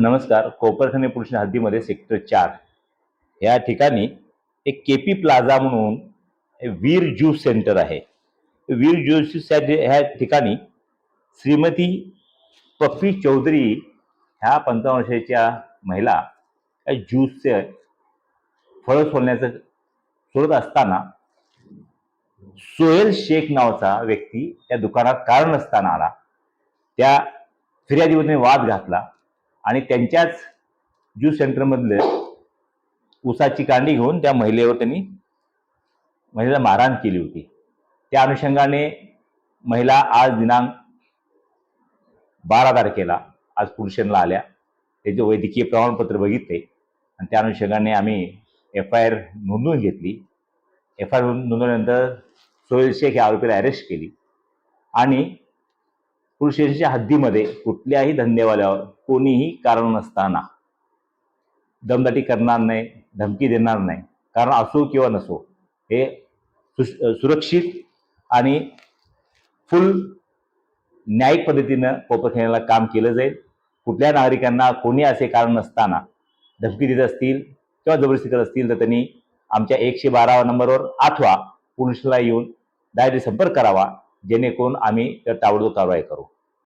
नमस्कार कोपरखने पुरुष हद्दीमध्ये सेक्टर चार. या ठिकाणी एक के पी प्लाझा म्हणून वीर ज्यूस सेंटर आहे. वीर ज्यूस ह्या ठिकाणी श्रीमती पप्पी चौधरी ह्या पंचावन्न वर्षाच्या महिला या ज्यूसचे फळं सोलण्याचं सोडत असताना सोहेल शेख नावाचा व्यक्ती त्या दुकानात कारण नसताना आला. त्या फिर्यादीवरने वाद घातला. आणि त्यांच्याच ज्यूस सेंटरमधले उसाची कांडी घेऊन त्या महिलेवर त्यांनी महिलेला मारहाण केली होती. त्या अनुषंगाने महिला आज दिनांक बारा तारखेला आज पुरुषांना आल्या. त्याचे वैद्यकीय प्रमाणपत्र बघितले आणि त्या अनुषंगाने आम्ही एफ आय आर नोंदवून घेतली. एफ आय आर नोंदवल्यानंतर सोहेल शेख या आरोपीला अरेस्ट केली. आणि पुरुषांच्या हद्दीमध्ये कुठल्याही धंदेवाल्यावर कोणीही कारण नसताना दमदाटी करणार नाही धमकी देणार नाही. कारण असो किंवा नसो हे सु सुरक्षित आणि फुल न्यायिक पद्धतीनं कोपरखेण्याला काम केलं जाईल. कुठल्या नागरिकांना कोणी असे कारण नसताना धमकी देत असतील किंवा जबरदस्ती करत असतील तर त्यांनी आमच्या एकशे बारा नंबरवर अथवा पोलिसला येऊन डायरेक्ट संपर्क करावा जेणेकरून आम्ही ताबडतोब कारवाई करू.